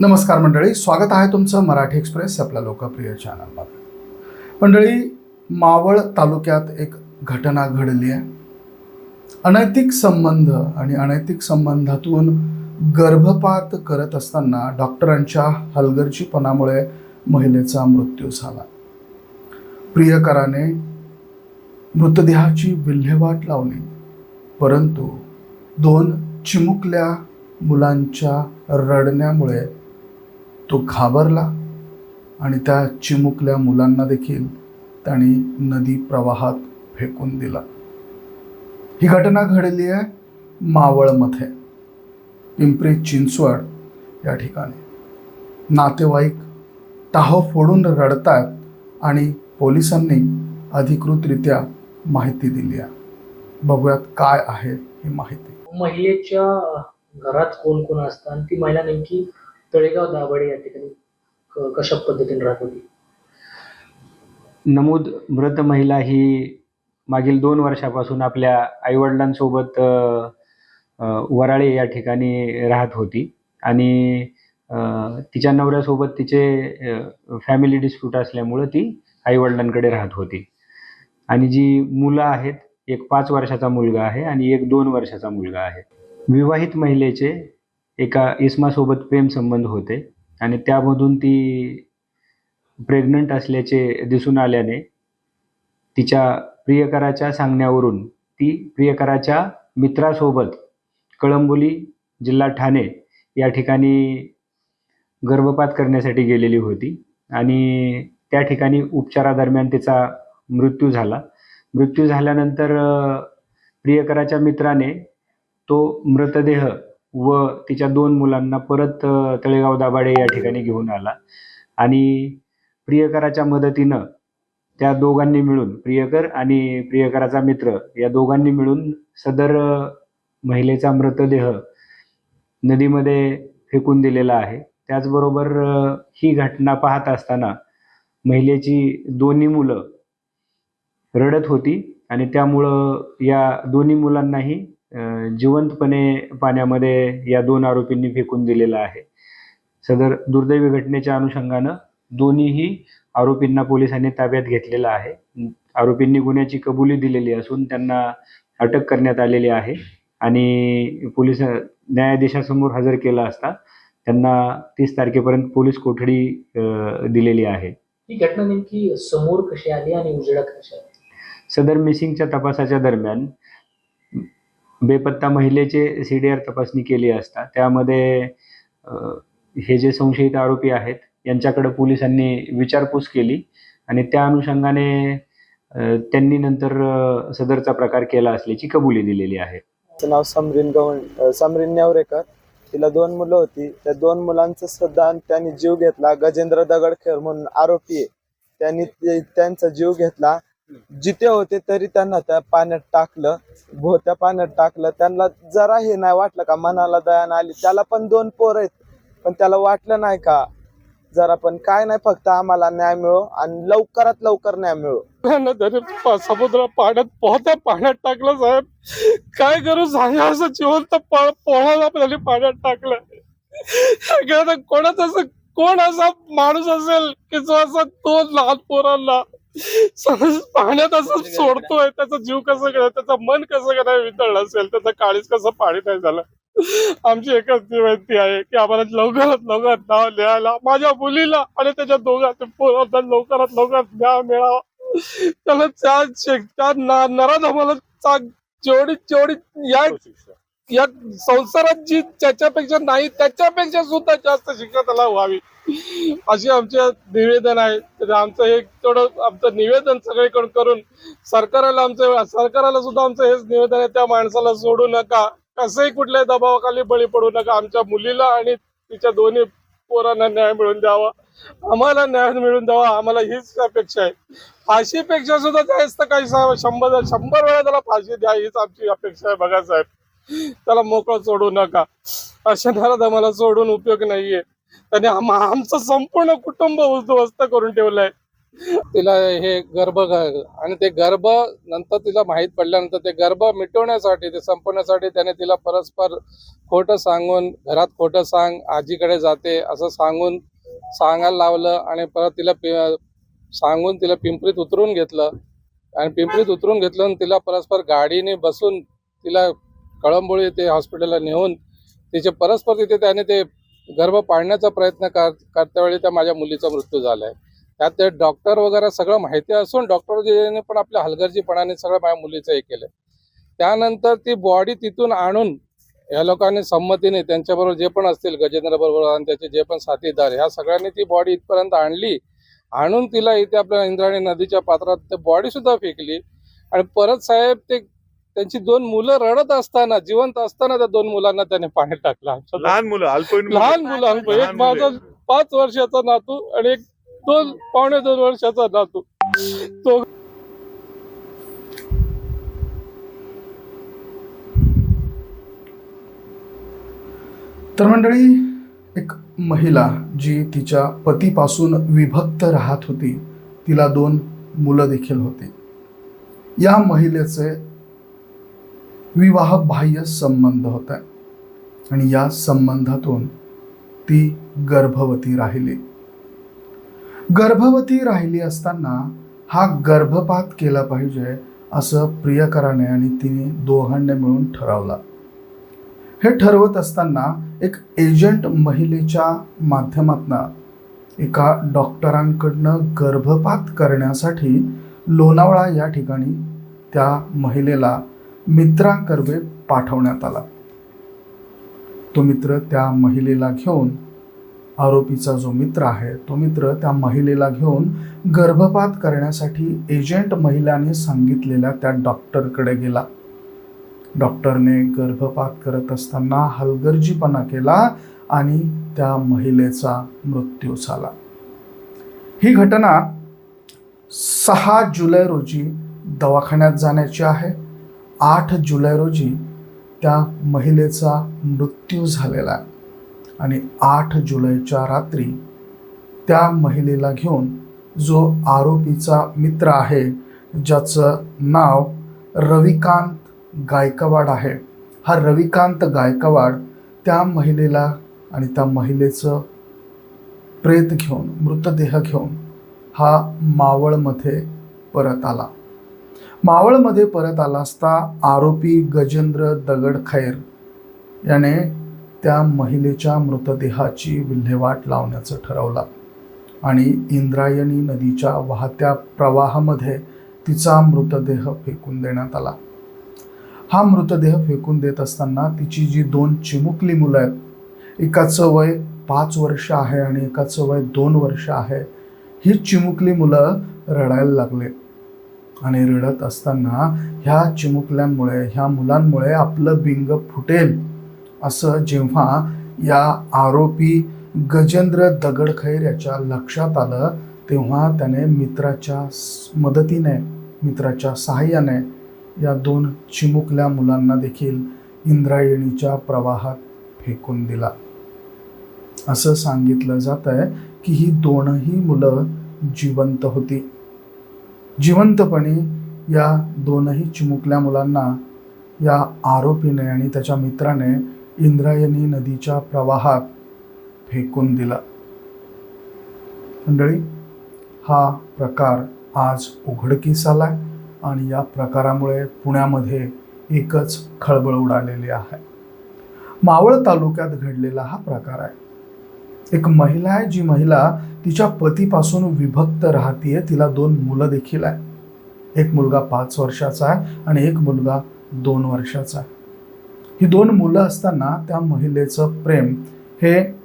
नमस्कार मंडळी स्वागत आहे तुमचं मराठी एक्सप्रेस आपल्या लोकप्रिय चॅनलमध्ये मंडळी मावळ तालुक्यात एक घटना घडली आहे. अनैतिक संबंध आणि अनैतिक संबंधातून गर्भपात करत असताना डॉक्टरांच्या हलगर्जीपणामुळे महिलेचा मृत्यू झाला. प्रियकराने मृतदेहाची विल्हेवाट लावली परंतु दोन चिमुकल्या मुलांच्या रडण्यामुळे तो घाबरला आणि त्या चिमुकल्या मुलांना देखील त्याने नदी प्रवाहात फेकून दिला. ही घटना घडली आहे मावळमध्ये पिंपरी चिंचवड या ठिकाणी. नातेवाईक टाहो फोडून रडतात आणि पोलिसांनी अधिकृतरित्या माहिती दिली आहे. बघूयात काय आहे ही माहिती. महिलेच्या घरात कोण कोण असतात आणि ती महिला नेमकी तळेगाव दाभाडे या ठिकाणी कशा पद्धतीने राहत होती? नमूद मृत महिला ही मागील दोन वर्षापासून आपल्या आईवडिलांसोबत वराळे या ठिकाणी राहत होती. आणि तिच्या नवऱ्यासोबत तिचे फॅमिली डिस्प्यूट असल्यामुळं ती आईवडिलांकडे राहत होती. आणि जी मुलं आहेत एक पाच वर्षाचा मुलगा आहे आणि एक दोन वर्षाचा मुलगा आहे. विवाहित महिलेचे एका इस्मासोबत प्रेम संबंध होते. आणि त्यामधून ती प्रेग्नंट असल्याचे दिसून आल्याने तिच्या प्रियकराच्या सांगण्यावरून ती प्रियकराच्या मित्रासोबत कळंबोली जिल्हा ठाणे या ठिकाणी गर्भपात करण्यासाठी गेलेली होती. आणि त्या ठिकाणी उपचारादरम्यान तिचा मृत्यू झाला. मृत्यू झाल्यानंतर प्रियकराच्या मित्राने तो मृतदेह व तिच्या दोन मुलांना परत तळेगाव दाभाडे या ठिकाणी घेऊन आला. आणि प्रियकराच्या मदतीनं त्या दोघांनी मिळून प्रियकर आणि प्रियकराचा मित्र या दोघांनी मिळून सदर महिलेचा मृतदेह नदीमध्ये फेकून दिलेला आहे. त्याचबरोबर ही घटना पाहत असताना महिलेची दोन्ही मुलं रडत होती आणि त्यामुळं या दोन्ही मुलांनाही जिवंतपणे पाण्यामध्ये या दोन आरोपींनी फेकून दिलेलं आहे. सदर दुर्दैवी घटनेच्या अनुषंगानं दोन्हीही आरोपींना पोलिसांनी ताब्यात घेतलेलं आहे. आरोपींनी गुन्ह्याची कबुली दिलेली असून त्यांना अटक करण्यात आलेली आहे आणि पोलीस न्यायाधीशासमोर हजर केला असता त्यांना तीस तारखेपर्यंत पोलीस कोठडी दिलेली आहे. ही घटना नेमकी समोर कशी आली आणि उजेडात कशी आली? सदर मिसिंगच्या तपासाच्या दरम्यान बेपत्ता महिलेचे सी डी आर तपासणी केली असता त्यामध्ये हे जे संशयित आरोपी आहेत यांच्याकडे पोलिसांनी विचारपूस केली आणि त्या अनुषंगाने त्यांनी नंतर सदरचा प्रकार केला असल्याची कबुली दिलेली आहे. तिचं नाव समरीन गवंड समरीन नेवरेकर तिला दोन मुलं होती. त्या दोन मुलांचं सुद्धा त्यांनी जीव घेतला. गजेंद्र दगडखेर म्हणून आरोपी आहे. त्यांनी त्यांचा जीव घेतला. जिथे होते तरी त्यांना त्या पाण्यात टाकलं भोत्या पाण्यात टाकलं. त्यांना जरा हे नाही वाटलं का मनाला दयान आली. त्याला पण दोन पोर आहेत पण त्याला वाटलं नाही का जरा पण. काय नाही फक्त आम्हाला न्याय मिळो आणि लवकरात लवकर न्याय मिळो. समुद्र पाण्यात पोहत्या पाण्यात टाकलं साहेब. काय करू सांगा असं जिवंत प- पोहायला त्यांनी पाण्यात टाकलं. कोणाच कोणाचं असं कोण असा माणूस असेल की जो असा दोन लहान पोरांना पाण्यात असं सोडतोय त्याचा जीव कसं काय त्याचं मन कसं काय वितळलं असेल त्याचं काळीच कसं पाणी नाही झालं. आमची एकच विनंती आहे की आम्हाला लवकरात लवकर नाव लिहायला माझ्या मुलीला आणि त्याच्या पोरांना लवकरात लवकर न्याय मिळावा. त्याला त्या नराधमाला जेवढी जेवढी या या संसारात जी त्याच्यापेक्षा नाही त्याच्यापेक्षा सुद्धा जास्त शिक्षा त्याला व्हावी. अशी आमचे निवेदन आहे. तर आमचं हे थोडं आमचं निवेदन सगळीकडून करून सरकाराला आमचं सरकाराला सुद्धा आमचं हेच निवेदन आहे. त्या माणसाला सोडू नका. कसंही कुठल्याही दबावाखाली बळी पडू नका. आमच्या मुलीला आणि तिच्या दोन्ही पोरांना न्याय मिळून द्यावा. आम्हाला न्याय मिळून द्यावा. आम्हाला हीच अपेक्षा आहे. फाशीपेक्षा सुद्धा जास्त काही शंभर शंभर वेळा त्याला फाशी द्या हीच आमची अपेक्षा आहे. बघा साहेब. त्याला मोकळं सोडू नका. अशा घरात आम्हाला सोडून उपयोग नाहीये. त्याने आमचं संपूर्ण कुटुंब उद्ध्वस्त करून ठेवलंय. तिला हे गर्भ आणि ते गर्भ नंतर तिला माहीत पडल्यानंतर ते गर्भ मिटवण्यासाठी ते संपवण्यासाठी त्याने तिला परस्पर खोटं सांगून घरात खोटं सांग आजीकडे जाते असं सांगून सांगायला लावलं आणि परत तिला पि- सांगून तिला पिंपरीत उतरून घेतलं. आणि पिंपरीत उतरून घेतलं आणि तिला परस्पर गाडीने बसून तिला कळंबोळी ते हॉस्पिटलला नेऊन तिचे परस्पर तिथे त्याने ते गर्भ पाळण्याचा प्रयत्न कर करत्यावेळी त्या माझ्या मुलीचा मृत्यू झालाय. त्यात ते डॉक्टर वगैरे सगळं माहिती असून डॉक्टर पण आपल्या हलगर्जीपणाने सगळं माझ्या मुलीचं हे केलं त्यानंतर ती बॉडी तिथून आणून या लोकांनी संमतीने त्यांच्याबरोबर जे पण असतील गजेंद्र बरोबर आणि त्याचे जे पण साथीदार ह्या सगळ्यांनी ती बॉडी इथपर्यंत आणली. आणून तिला इथे आपल्या इंद्राणी नदीच्या पात्रात ते बॉडी सुद्धा फेकली. आणि परत साहेब ते त्यांची दोन मुलं रडत असताना जिवंत असताना त्या दोन मुलांना त्याने पाण्यात टाकलं लहान मुलं अल्पवयीन मुलं. लहान मुलं एक मुलं. माझा पाच वर्षाचा नातू आणि एक दोन पावणे दोन वर्षाचा नातू तो तर मंडळी एक महिला जी तिच्या पतीपासून विभक्त राहत होती तिला दोन मुलं देखील होती या महिलेचे विवाह बाह्य संबंध होता. आणि या संबंधातून ती गर्भवती राहिली. गर्भवती राहिली असताना हा गर्भपात केला पाहिजे असं प्रियकराने आणि तिने दोघांनी मिळून ठरवलं. हे ठरवत असताना एक एजंट महिलेच्या माध्यमातनं एका डॉक्टरांकडनं गर्भपात करण्यासाठी लोणावळा या ठिकाणी त्या महिलेला मित्रांकर्वे पाठवण्यात आला. तो मित्र त्या महिलेला घेऊन आरोपीचा जो मित्र आहे तो मित्र त्या महिलेला घेऊन गर्भपात करण्यासाठी एजंट महिलाने सांगितलेल्या त्या डॉक्टरकडे गेला. डॉक्टरने गर्भपात करत असताना हलगर्जीपणा केला आणि त्या महिलेचा मृत्यू झाला. ही घटना सहा जुलै रोजी दवाखान्यात जाण्याची आहे. आठ जुलै रोजी त्या महिलेचा मृत्यू झालेला आहे. आणि आठ जुलैच्या रात्री त्या महिलेला घेऊन जो आरोपीचा मित्र आहे ज्याचं नाव रविकांत गायकवाड आहे हा रविकांत गायकवाड त्या महिलेला आणि त्या महिलेचं प्रेत घेऊन मृतदेह घेऊन हा मावळमध्ये परत आला. मावळमध्ये परत आला असता आरोपी गजेंद्र दगडखैर याने त्या महिलेच्या मृतदेहाची विल्हेवाट लावण्याचं ठरवलं. आणि इंद्रायणी नदीच्या वाहत्या प्रवाहामध्ये तिचा मृतदेह फेकून देण्यात आला. हा मृतदेह फेकून देत असताना तिची जी दोन चिमुकली मुलं आहेत एकाचं वय पाच वर्ष आहे आणि एकाचं वय दोन वर्ष आहे ही चिमुकली मुलं रडायला लागले. आणि रडत असताना ह्या चिमुकल्यांमुळे ह्या मुलांमुळे आपलं बिंग फुटेल असं जेव्हा या आरोपी गजेंद्र दगडखैर याच्या लक्षात आलं तेव्हा त्याने मित्राच्या मदतीने मित्राच्या सहाय्याने या दोन चिमुकल्या मुलांना देखील इंद्रायणीच्या प्रवाहात फेकून दिला. असं सांगितलं जात आहे की ही दोनही मुलं जिवंत होती. जिवंतपणे या दोनही चिमुकल्या मुलांना या आरोपीने आणि त्याच्या मित्राने इंद्रायणी नदीच्या प्रवाहात फेकून दिला. मंडळी हा प्रकार आज उघडकीस आलाय आणि या प्रकारामुळे पुण्यामध्ये एकच खळबळ उडालेली आहे. मावळ तालुक्यात घडलेला हा प्रकार आहे. एक महिला आहे जी महिला तिच्या पतीपासून विभक्त राहतीये. तिला दोन मुलं देखील आहे एक मुलगा पाच वर्षाचा आहे आणि एक मुलगा दोन वर्षाचा आहे. ही दोन मुलं असताना त्या महिलेचं प्रेम हे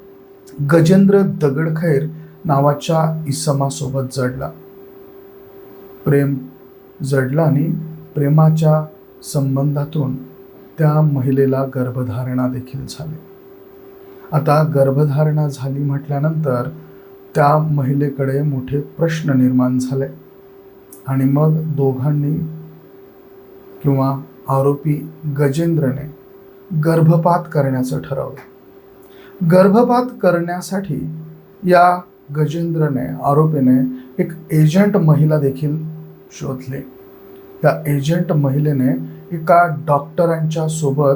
गजेंद्र दगडखैर नावाच्या इसमासोबत जडलं. प्रेम जडलं आणि प्रेमाच्या संबंधातून त्या महिलेला गर्भधारणा देखील झाली. आता गर्भधारणा झाली म्हटल्यानंतर त्या महिलेकडे मोठे प्रश्न निर्माण झाले. आणि मग दोघांनी किंवा आरोपी गजेंद्रने गर्भपात करण्याचं ठरवलं. गर्भपात करण्यासाठी या गजेंद्रने आरोपीने एक एजंट महिला देखील शोधली. त्या एजंट महिलेने एका डॉक्टरांच्या सोबत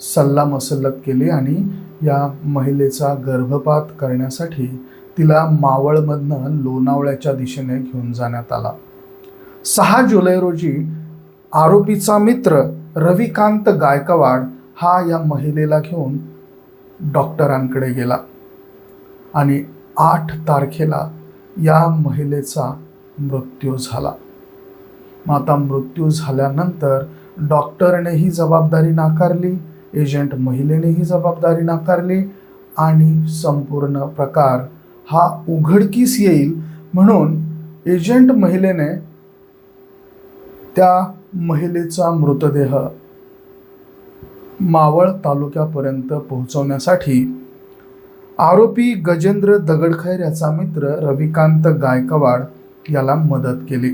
सल्लामसलत केली आणि या महिलेचा गर्भपात करण्यासाठी तिला मावळमधनं लोणावळ्याच्या दिशेने घेऊन जाण्यात आला. सहा जुलै रोजी आरोपीचा मित्र रविकांत गायकवाड हा या महिलेला घेऊन डॉक्टरांकडे गेला आणि आठ तारखेला या महिलेचा मृत्यू झाला. मग आता मृत्यू झाल्यानंतर डॉक्टरने ही जबाबदारी नाकारली. एजंट महिलेने ही जबाबदारी नाकारली आणि संपूर्ण प्रकार हा उघडकीस येईल म्हणून एजंट महिलेने त्या महिलेचा मृतदेह मावळ तालुक्यापर्यंत पोहोचवण्यासाठी आरोपी गजेंद्र दगडखैर याचा मित्र रविकांत गायकवाड याला मदत केली.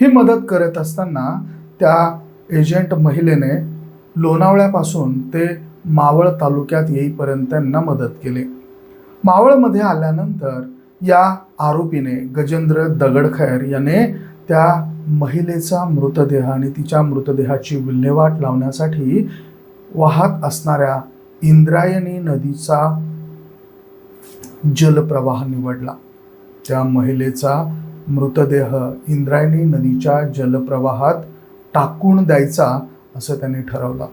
ही मदत करत असताना त्या एजंट महिलेने लोणावळ्यापासून ते मावळ तालुक्यात येईपर्यंत त्यांना मदत केली. मावळमध्ये आल्यानंतर या आरोपीने गजेंद्र दगडखैर याने त्या महिलेचा मृतदेह आणि तिच्या मृतदेहाची विल्हेवाट लावण्यासाठी वाहत असणाऱ्या इंद्रायणी नदीचा जलप्रवाह निवडला. त्या महिलेचा मृतदेह इंद्रायणी नदीच्या जलप्रवाहात टाकून द्यायचा असं त्यांनी ठरवलं.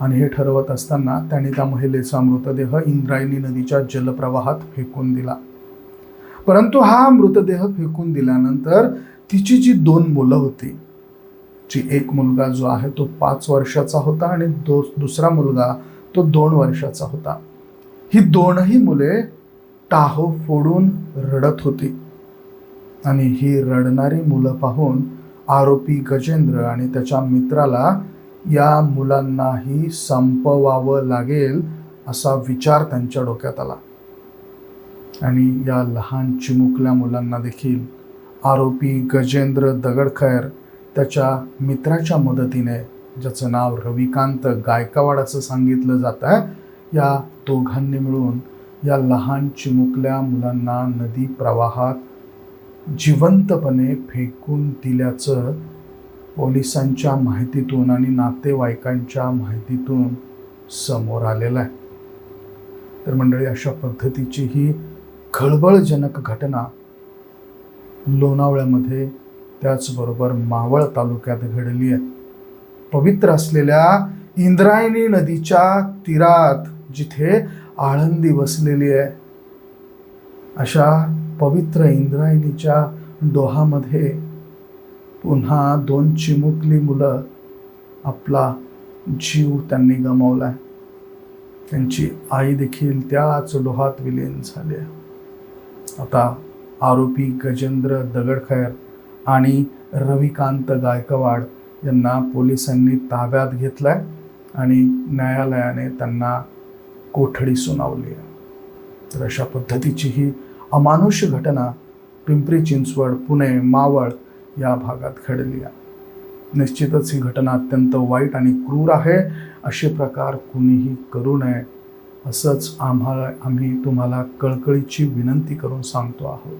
आणि हे ठरवत असताना त्याने त्या महिलेचा मृतदेह इंद्रायणी नदीच्या जलप्रवाहात फेकून दिला. परंतु हा मृतदेह फेकून दिल्यानंतर तिची जी दोन मुलं होती जी एक मुलगा जो आहे तो पाच वर्षाचा होता आणि दो दुसरा मुलगा तो दोन वर्षाचा होता. ही दोनही मुले टाहो फोडून रडत होती. आणि ही रडणारी मुलं पाहून आरोपी गजेंद्र आणि त्याच्या मित्राला या मुलांनाही संपवावं लागेल असा विचार त्यांच्या डोक्यात आला. आणि या लहान चिमुकल्या मुलांना देखील आरोपी गजेंद्र दगडखैर त्याच्या मित्राच्या मदतीने ज्याचं नाव रविकांत गायकवाड असं सांगितलं जात आहे या दोघांनी मिळून या लहान चिमुकल्या मुलांना नदी प्रवाहात जिवंतपणे फेकून दिल्याचं पोलिसांच्या माहितीतून आणि नातेवाईकांच्या माहितीतून समोर आलेलं आहे. तर मंडळी अशा पद्धतीची ही खळबळजनक घटना लोणावळ्यामध्ये त्याचबरोबर मावळ तालुक्यात घडली आहे. पवित्र असलेल्या इंद्रायणी नदीच्या तीरात जिथे आळंदी वसलेली आहे अशा पवित्र इंद्रायणीच्या डोहामध्ये पुन्हा दोन चिमुकली मुलं आपला जीव त्यांनी गमावलाय. त्यांची आई देखील त्याच डोहात विलीन झाली आहे. आता आरोपी गजेंद्र दगडखैर आणि रविकांत गायकवाड यांना पोलिसांनी ताब्यात घेतलाय आणि न्यायालयाने त्यांना कोठडी सुनावली आहे. तर अशा पद्धतीची ही अमानुष घटना पिंपरी चिंचवड पुणे मावळ या भागात घडली आहे. निश्चितच ही घटना अत्यंत वाईट आणि क्रूर आहे. असे प्रकार कुणीही करू नये असंच आम्हाला आम्ही तुम्हाला कळकळीची विनंती करून सांगतो आहोत.